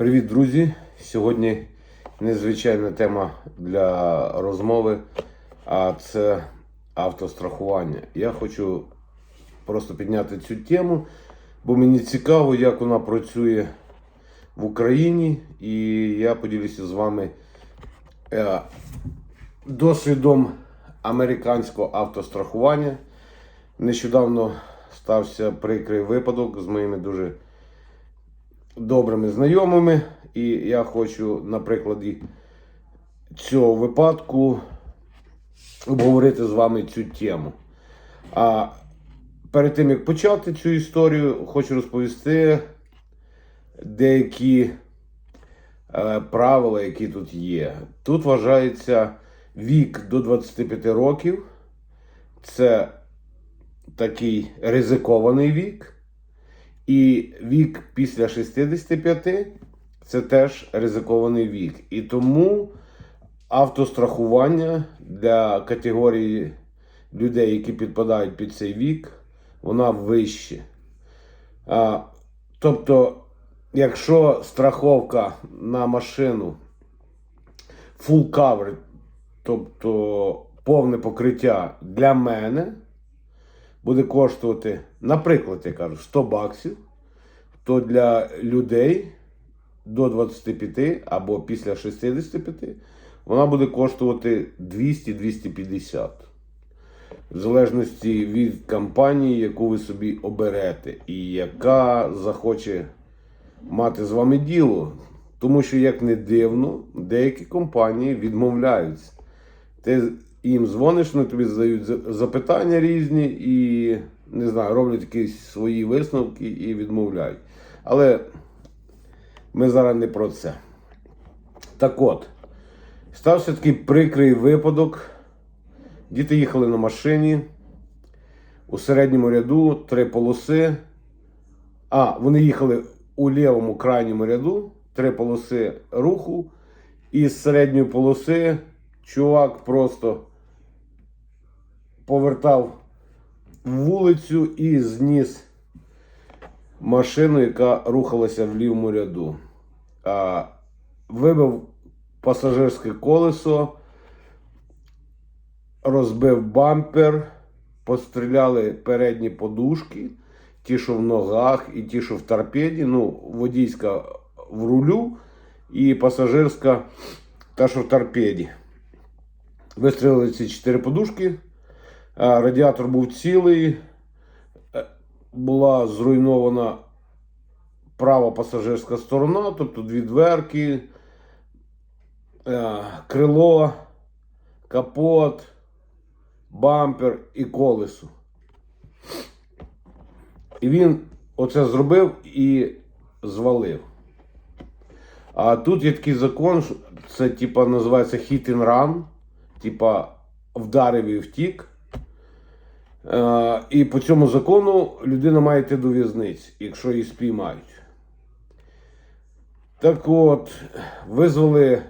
Привіт, друзі! Сьогодні незвичайна тема для розмови, а це автострахування. Я хочу просто підняти цю тему, бо мені цікаво, як вона працює в Україні, і я поділюся з вами е, досвідом американського автострахування. Нещодавно стався прикрий випадок з моїми дуже добрими знайомими, і я хочу на прикладі цього випадку обговорити з вами цю тему. А перед тим як почати цю історію, хочу розповісти деякі е, правила, які тут є. Тут вважається вік до 25 років. Це такий ризикований вік. І вік після 65 це теж ризикований вік. І тому автострахування для категорії людей, які підпадають під цей вік, вона вище. А, тобто, якщо страховка на машину full cover, тобто повне покриття для мене буде коштувати, наприклад, я кажу, 100 баксів, то для людей до 25 або після 65 вона буде коштувати 200-250. В залежності від компанії, яку ви собі оберете, і яка захоче мати з вами діло. Тому що, як не дивно, деякі компанії відмовляються. Ти їм дзвониш, вони тобі задають запитання різні і не знаю, роблять якісь свої висновки і відмовляють. Але ми зараз не про це. Так от, стався такий прикрий випадок. Діти їхали на машині у середньому ряду три полоси. А, вони їхали у лівому крайньому ряду, три полоси руху, і з середньої полоси чувак просто повертав вулицю і зніс машину, яка рухалася в лівому ряду. А, вибив пасажирське колесо, розбив бампер, постріляли передні подушки, ті, що в ногах, і ті, що в торпеді. Ну, водійська в рулю і пасажирська та, що в торпеді. Вистрілили ці чотири подушки. А, Радіатор був цілий. Е, Була зруйнована права пасажирська сторона, тобто дві дверки, е, крило, капот, бампер і колесо. І він оце зробив і звалив. А тут є такий закон, це типа називається hit and run, типа вдарив і втік. Е, і по цьому закону людина має йти до в'язниці, якщо її спіймають. Так от, визвали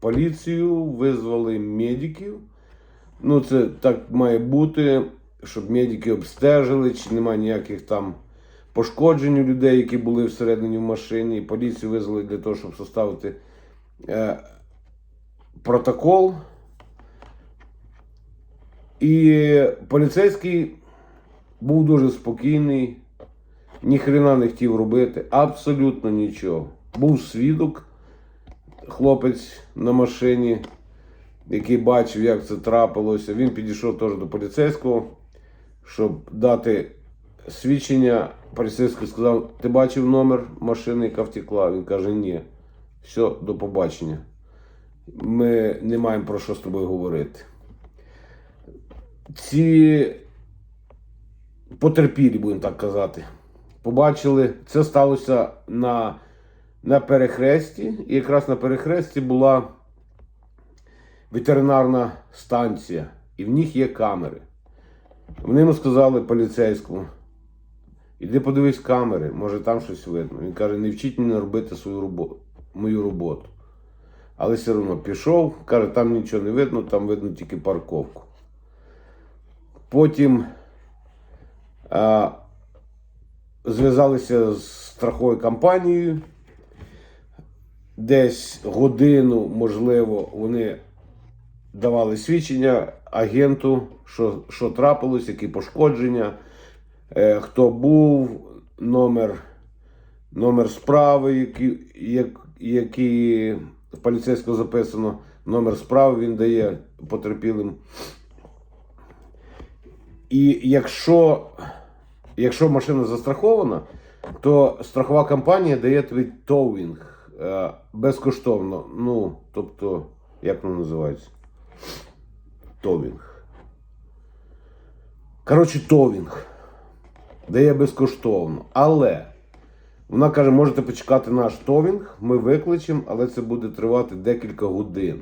поліцію, визвали медиків. Ну, це так має бути, щоб медики обстежили, чи немає ніяких там пошкоджень у людей, які були всередині в машині. Поліцію визвали для того, щоб составити е, протокол. І поліцейський був дуже спокійний, ніхрена не хотів робити, абсолютно нічого. Був свідок, хлопець на машині, який бачив, як це трапилося. Він підійшов теж до поліцейського, щоб дати свідчення. Поліцейський сказав: Ти бачив номер машини, яка втекла? Він каже, ні. Все, до побачення. Ми не маємо про що з тобою говорити ці потерпілі, будемо так казати, побачили, це сталося на, на перехресті. І якраз на перехресті була ветеринарна станція, і в них є камери. Вони йому сказали поліцейському, іди подивись камери, може там щось видно. Він каже, не вчіть мене робити свою роботу, мою роботу. Але все одно пішов, каже, там нічого не видно, там видно тільки парковку. Потім а, зв'язалися з страховою компанією. десь годину, можливо, вони давали свідчення агенту, що, що трапилось, які пошкодження, е, хто був, номер, номер справи, які, як, які в поліцейського записано, номер справи він дає потерпілим. І якщо, якщо машина застрахована, то страхова компанія дає тобі товінг е, безкоштовно. Ну, тобто, як воно називається? Товінг. Коротше, товінг. Дає безкоштовно. Але вона каже, можете почекати наш товінг, ми викличемо, але це буде тривати декілька годин.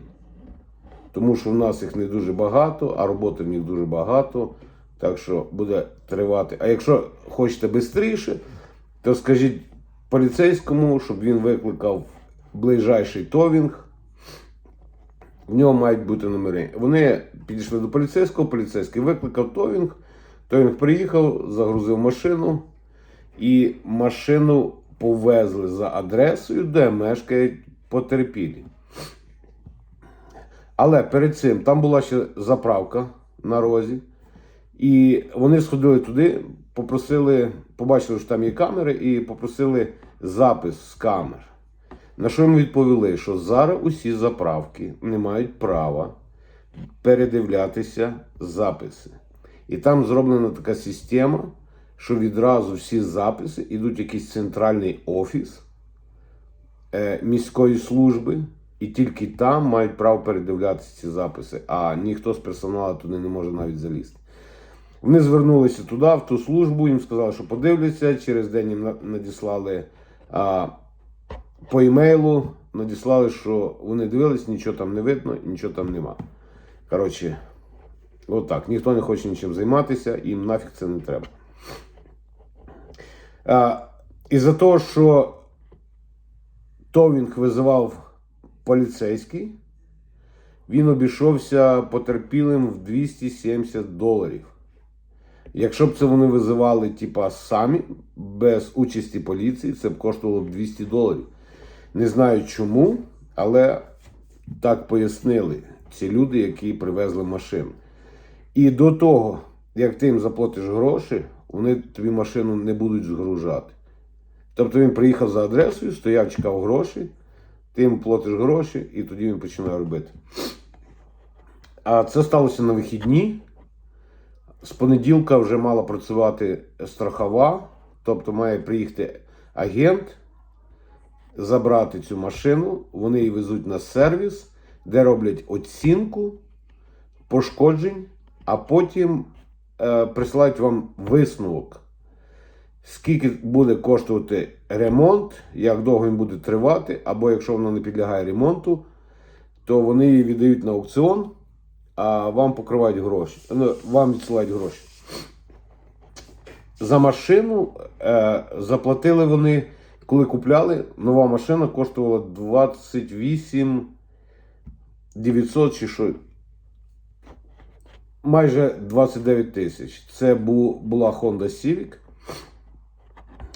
Тому що в нас їх не дуже багато, а роботи в них дуже багато. Так що буде тривати. А якщо хочете швидше, то скажіть поліцейському, щоб він викликав ближайший товінг. В нього мають бути номери. Вони підійшли до поліцейського, поліцейський викликав товінг. Товінг приїхав, загрузив машину, і машину повезли за адресою, де мешкають потерпілі. Але перед цим там була ще заправка на розі. І вони сходили туди, попросили, побачили, що там є камери, і попросили запис з камер. На що їм відповіли, що зараз усі заправки не мають права передивлятися записи. І там зроблена така система, що відразу всі записи йдуть в якийсь центральний офіс е, міської служби, і тільки там мають право передивлятися ці записи, а ніхто з персоналу туди не може навіть залізти. Вони звернулися туди, в ту службу, їм сказали, що подивляться. Через день їм надіслали а, по імейлу, надіслали, що вони дивились, нічого там не видно, нічого там нема. Коротше, отак. Ніхто не хоче нічим займатися, їм нафіг це не треба. А, із-за того, що Товінг визивав поліцейський, він обійшовся потерпілим в 270 доларів. Якщо б це вони визивали, типа, самі, без участі поліції, це б коштувало б 200 доларів. Не знаю чому, але так пояснили ці люди, які привезли машину. І до того, як ти їм заплатиш гроші, вони тобі машину не будуть згружати. Тобто він приїхав за адресою, стояв, чекав гроші, ти йому платиш гроші, і тоді він починає робити. А це сталося на вихідні. З понеділка вже мала працювати страхова, тобто має приїхати агент, забрати цю машину, вони її везуть на сервіс, де роблять оцінку пошкоджень, а потім е, присилають вам висновок. Скільки буде коштувати ремонт, як довго він буде тривати, або якщо воно не підлягає ремонту, то вони її віддають на аукціон, а вам покривають гроші. Ну, вам відсилають гроші. За машину е, заплатили вони, коли купляли, нова машина коштувала 28 900 чи що. Майже 29 тисяч. Це бу, була Honda Civic.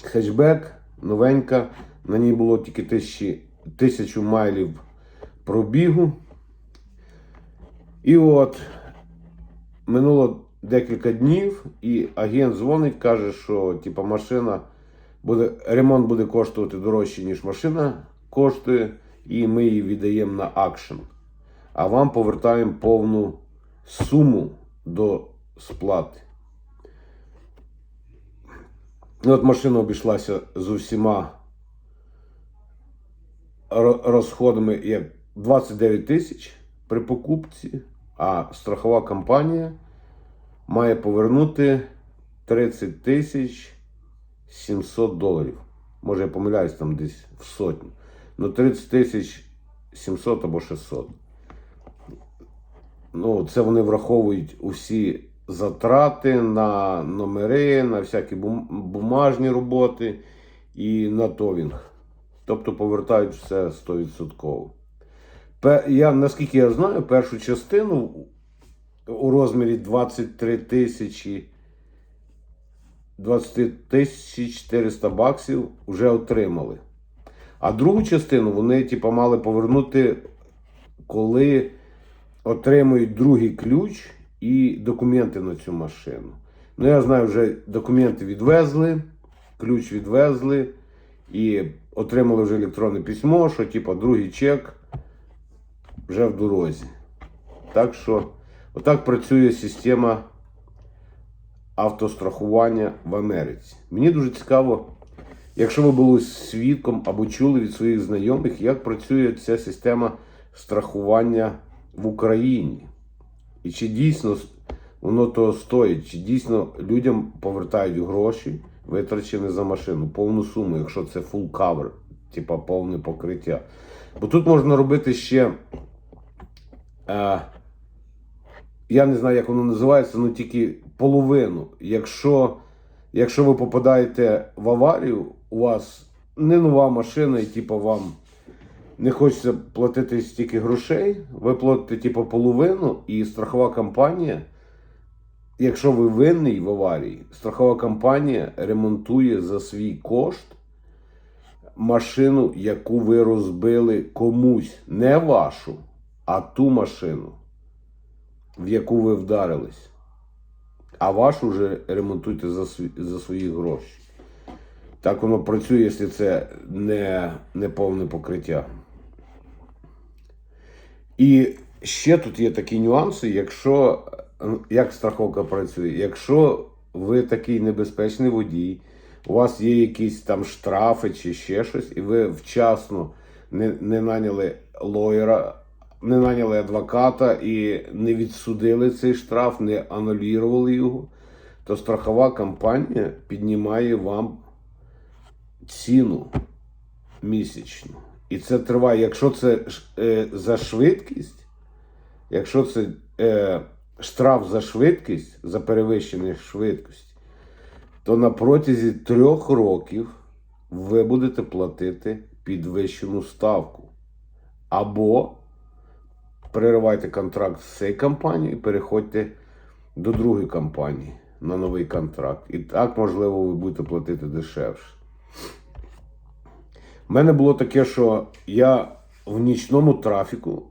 Хетчбек, новенька. На ній було тільки тисячі, тисячу майлів пробігу. І от минуло декілька днів, і агент дзвонить, каже, що типа, машина буде, ремонт буде коштувати дорожче, ніж машина коштує, і ми її віддаємо на акшн. А вам повертаємо повну суму до сплати. От машина обійшлася з усіма розходами як 29 тисяч при покупці, а страхова компанія має повернути 30 тисяч 700 доларів. Може, я помиляюсь там десь в сотню. Ну, 30 тисяч 700 або 600. Ну, це вони враховують усі затрати на номери, на всякі бумажні роботи і на товінг. Тобто повертають все 100%. Я, наскільки я знаю, першу частину у розмірі 23 тисячі 20 тисяч 400 баксів вже отримали. А другу частину вони, типу, мали повернути, коли отримують другий ключ і документи на цю машину. Ну, я знаю, вже документи відвезли, ключ відвезли і отримали вже електронне письмо, що типу, другий чек вже в дорозі. Так що, отак працює система автострахування в Америці. Мені дуже цікаво, якщо ви були свідком або чули від своїх знайомих, як працює ця система страхування в Україні. І чи дійсно воно того стоїть, чи дійсно людям повертають гроші, витрачені за машину, повну суму, якщо це full cover, типа повне покриття. Бо тут можна робити ще. Е, я не знаю, як воно називається, ну тільки половину. Якщо, якщо ви попадаєте в аварію, у вас не нова машина, і типу вам не хочеться платити стільки грошей, ви платите типу половину, і страхова компанія, якщо ви винний в аварії, страхова компанія ремонтує за свій кошт машину, яку ви розбили комусь, не вашу, а ту машину в яку ви вдарились. А вашу вже ремонтуйте за, за свої гроші. Так воно працює, якщо це не, не повне покриття. І ще тут є такі нюанси, якщо як страховка працює, якщо ви такий небезпечний водій, у вас є якісь там штрафи чи ще щось, і ви вчасно не, не наняли лоєра, не наняли адвоката і не відсудили цей штраф, не анулювали його, то страхова компанія піднімає вам ціну місячну. І це триває, якщо це е, за швидкість, якщо це е, штраф за швидкість, за перевищення швидкості, то на протязі трьох років ви будете платити підвищену ставку. Або переривайте контракт з цією компанією і переходьте до другої компанії на новий контракт. І так, можливо, ви будете платити дешевше. У мене було таке, що я в нічному трафіку,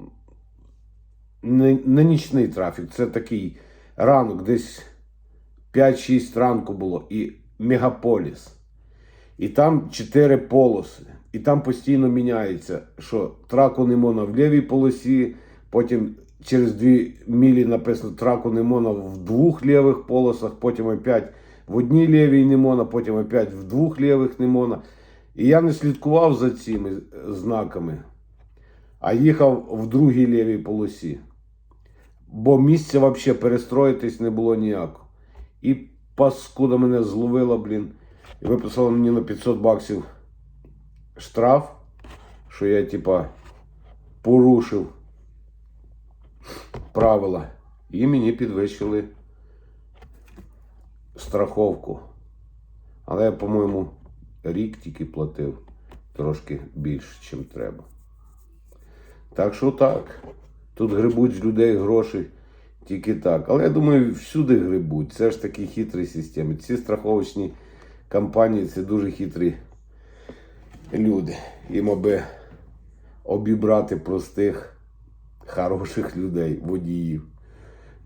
не, не нічний трафік, це такий ранок, десь 5-6 ранку було, і мегаполіс. І там 4 полоси. І там постійно міняється, що траку не можна в лівій полосі, потім через 2 мілі написано траку не можна в двох лівих полосах, потім опять в одній лівій не можна, потім опять в двох лівих не можна. І я не слідкував за цими знаками, а їхав в другій лівій полосі. Бо місця взагалі перестроїтись не було ніякого. І паскуда мене зловила, блін. І виписала мені на 500 баксів штраф, що я, типа, порушив правила. І мені підвищили страховку. Але я, по-моєму, рік тільки платив трошки більше, ніж треба. Так що так. Тут грибуть з людей гроші тільки так. Але я думаю, всюди грибуть. Це ж такі хитрі системи. Ці страховочні компанії це дуже хитрі люди. Їм аби обібрати простих, хороших людей, водіїв.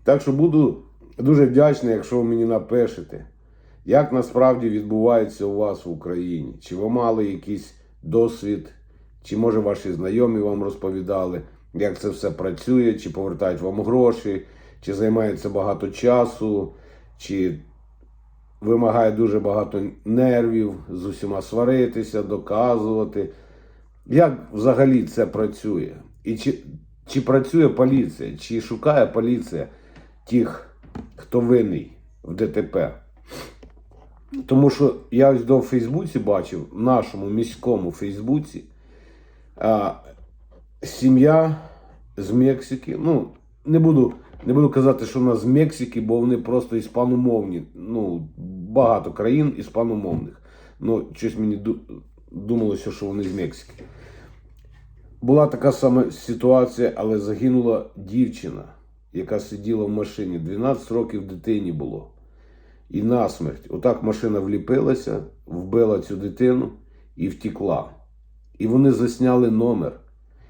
Так що буду дуже вдячний, якщо ви мені напишете, як насправді відбувається у вас в Україні. Чи ви мали якийсь досвід, чи може ваші знайомі вам розповідали, як це все працює, чи повертають вам гроші, чи займається багато часу, чи вимагає дуже багато нервів з усіма сваритися, доказувати. Як взагалі це працює? І чи, чи працює поліція, чи шукає поліція тих, хто винний в ДТП? Тому що я ось до Фейсбуці бачив, в нашому міському Фейсбуці, а, сім'я з Мексики. Ну, не буду, не буду казати, що вона з Мексики, бо вони просто іспаномовні. Ну, багато країн іспаномовних. Ну, щось мені думалося, що вони з Мексики. Була така сама ситуація, але загинула дівчина, яка сиділа в машині. 12 років дитині було. І насмерть. Отак машина вліпилася, вбила цю дитину і втекла. І вони засняли номер.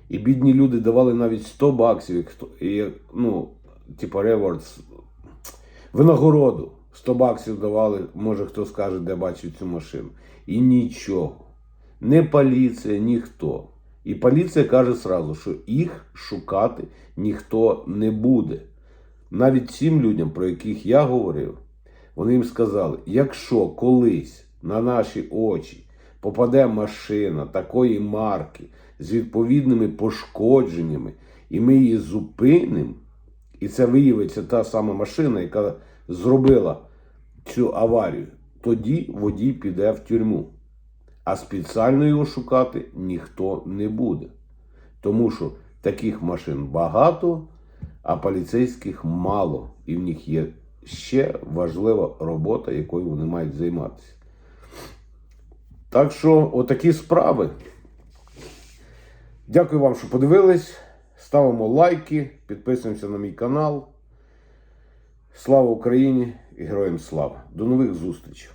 І бідні люди давали навіть 100 баксів, і, ну, типа ревордс, винагороду. 100 баксів давали, може хто скаже, де бачив цю машину. І нічого. Не поліція, ніхто. І поліція каже сразу, що їх шукати ніхто не буде. Навіть цим людям, про яких я говорив, вони їм сказали: якщо колись на наші очі попаде машина такої марки з відповідними пошкодженнями, і ми її зупинимо, і це виявиться та сама машина, яка зробила цю аварію, тоді водій піде в тюрму. А спеціально його шукати ніхто не буде. Тому що таких машин багато, а поліцейських мало. І в них є ще важлива робота, якою вони мають займатися. Так що, отакі справи. Дякую вам, що подивились. Ставимо лайки, підписуємося на мій канал. Слава Україні і героям слава! До нових зустрічей!